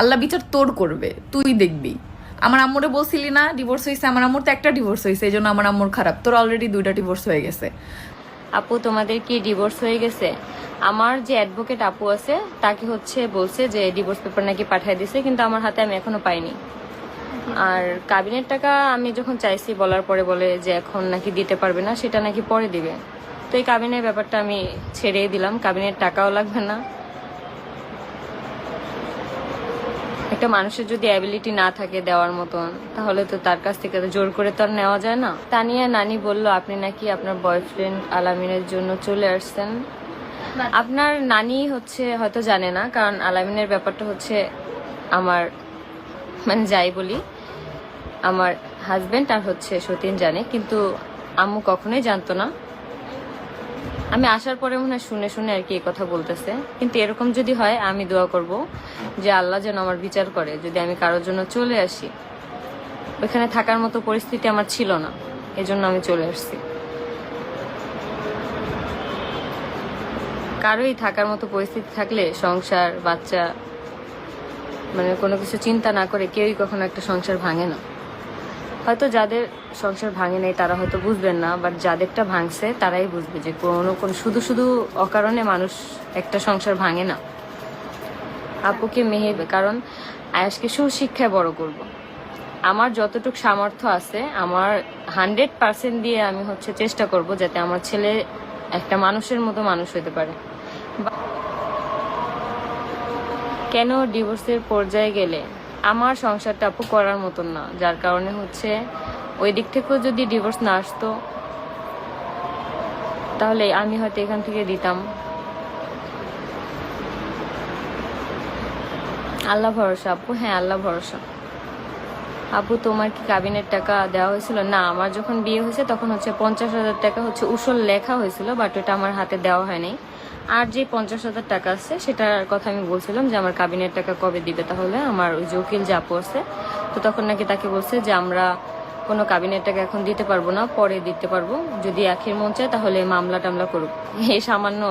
আল্লাহ বিচার তোর করবে, তুই দেখবি। আমার আম্মুরে বলছিলি না ডিভোর্স হয়েছে আমার আম্মুর তো একটা ডিভোর্স হয়েছে এই জন্য আমার আম্মুর খারাপ। তোর অলরেডি দুইটা ডিভোর্স হয়ে গেছে। আপু, তোমাদের কি ডিভোর্স হয়ে গেছে? আমার যে অ্যাডভোকেট আপু আছে, তাকে হচ্ছে বলছে যে ডিভোর্স পেপার নাকি পাঠিয়ে দিছে, কিন্তু আমার হাতে আমি এখনও পাইনি। আর কাবিনের টাকা আমি যখন চাইছি, বলার পরে বলে যে এখন নাকি দিতে পারবে না, সেটা নাকি পরে দিবে। তো এই কাবিনের ব্যাপারটা আমি ছেড়েই দিলাম, কাবিনের টাকাও লাগবে না। একটা মানুষের যদি অ্যাবিলিটি না থাকে দেওয়ার মতন, তাহলে তো তার কাছ থেকে জোর করে তো আর নেওয়া যায় না। তানিয়া নানি বলল, আপনি নাকি আপনার বয়ফ্রেন্ড আলামিনের জন্য চলে আসছেন? আপনার নানি হচ্ছে, হয়তো জানে না, কারণ আলামিনের ব্যাপারটা হচ্ছে আমার মানে যাই বলি, আমার হাজবেন্ড আর হচ্ছে সতীন জানে, কিন্তু আম্মু কখনোই জানতো না। আমি আসার পরে মনে হয় শুনে শুনে আর কি কথা বলতেছে। কিন্তু এরকম যদি হয়, আমি দোয়া করব যে আল্লাহ যেন আমার বিচার করে, যদি আমি কারোর জন্য চলে আসি। ওইখানে থাকার মতো পরিস্থিতি আমার ছিল না, এজন্য আমি চলে আসছি। কারোই থাকার মতো পরিস্থিতি থাকলে সংসার, বাচ্চা মানে কোনো কিছু চিন্তা না করে কেউই কখনো একটা সংসার ভাঙে না। হয়তো যাদের সংসার ভাঙে নেই, তারা হয়তো বুঝবেন না বাট যাদেরটা ভাঙছে, তারাই বুঝবে যে কোনো কোন শুধু শুধু অকারণে মানুষ একটা সংসার ভাঙে না। আপুকে মেহে কারণ আয়াসকে সুশিক্ষায় বড় করব। আমার যতটুকু সামর্থ্য আছে, আমার হান্ড্রেড পার্সেন্ট দিয়ে আমি হচ্ছে চেষ্টা করব যাতে আমার ছেলে একটা মানুষের মতো মানুষ হতে পারে। কেন ডিভোর্সের পর্যায়ে গেলে? আমার সংসারটা আপু করার মতন না। যার কারণে হচ্ছে ওই দিক থেকেও যদি ডিভোর্স না আসতো, তাহলে আমি হয়তো এখান থেকে দিতাম। আল্লাহ ভরসা আপু হ্যাঁ আল্লাহ ভরসা। আপু, তোমার কি কাবিনের টাকা দেওয়া হয়েছিল? না, আমার যখন বিয়ে হয়েছে তখন হচ্ছে পঞ্চাশ হাজার টাকা হচ্ছে উসল লেখা হয়েছিল বাট ওটা আমার হাতে দেওয়া হয়নি। আর যে পঞ্চাশ হাজার টাকা আছে, সেটার কথা আমি বলছিলাম যে আমার কাবিনের টাকা কবে দিবে তাহলে? আমার ওই যে উকিল যা পড়ছে তো তখন নাকি তাকে বলছে যে আমরা কোনো কাবিনের টাকা এখন দিতে পারব না, পরে দিতে পারব। যদি আখের মন চায় তাহলে মামলা টামলা করুক। এই সামান্য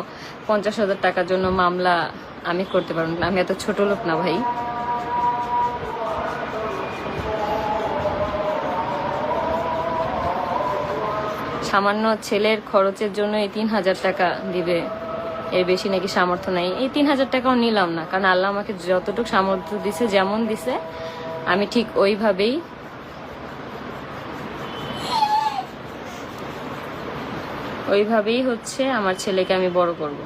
পঞ্চাশ হাজার টাকার জন্য মামলা আমি করতে পারব না। আমি এত ছোট লোক না ভাই। সামান্য ছেলের খরচের জন্য এই তিন হাজার টাকা দিবে। এর বেশি নাকি সামর্থ্য নাই। এই তিন হাজার টাকাও নিলাম না, কারণ আল্লাহ আমাকে যতটুকু সামর্থ্য দিছে, যেমন দিছে, আমি ঠিক ওইভাবেই ওইভাবেই হচ্ছে আমার ছেলেকে আমি বড় করব।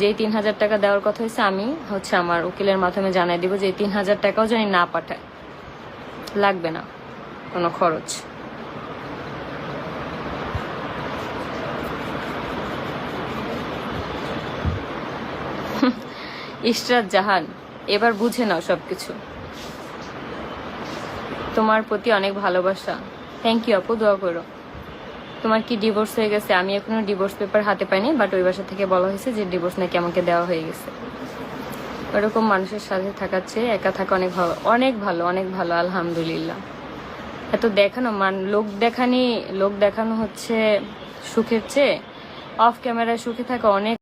যেই তিন হাজার টাকা দেওয়ার কথা হয়েছে, আমি হচ্ছে আমার উকিলের মাধ্যমে জানাই দিব যে তিন হাজার টাকাও জানি না পাঠায়। লাগবে না, কোনো খরচ। ইশরাত জাহান, এবার বুঝে নাও সবকিছু। তোমার প্রতি অনেক ভালোবাসা। থ্যাংক ইউ আপু, দোয়া করো। তোমার কি ডিভোর্স হয়ে গেছে? আমি এখনও ডিভোর্স পেপার হাতে পাইনি বাট ওই বাসা থেকে বলা হয়েছে যে ডিভোর্স নাকি আমাকে দেওয়া হয়ে গেছে। ওরকম মানুষের সাথে থাকার চেয়ে একা থাকা অনেক ভালো অনেক ভালো অনেক ভালো, আলহামদুলিল্লাহ। এত দেখানো, মান, লোক দেখানি, লোক দেখানো হচ্ছে সুখের চেয়ে অফ ক্যামেরায় সুখে থাকা অনেক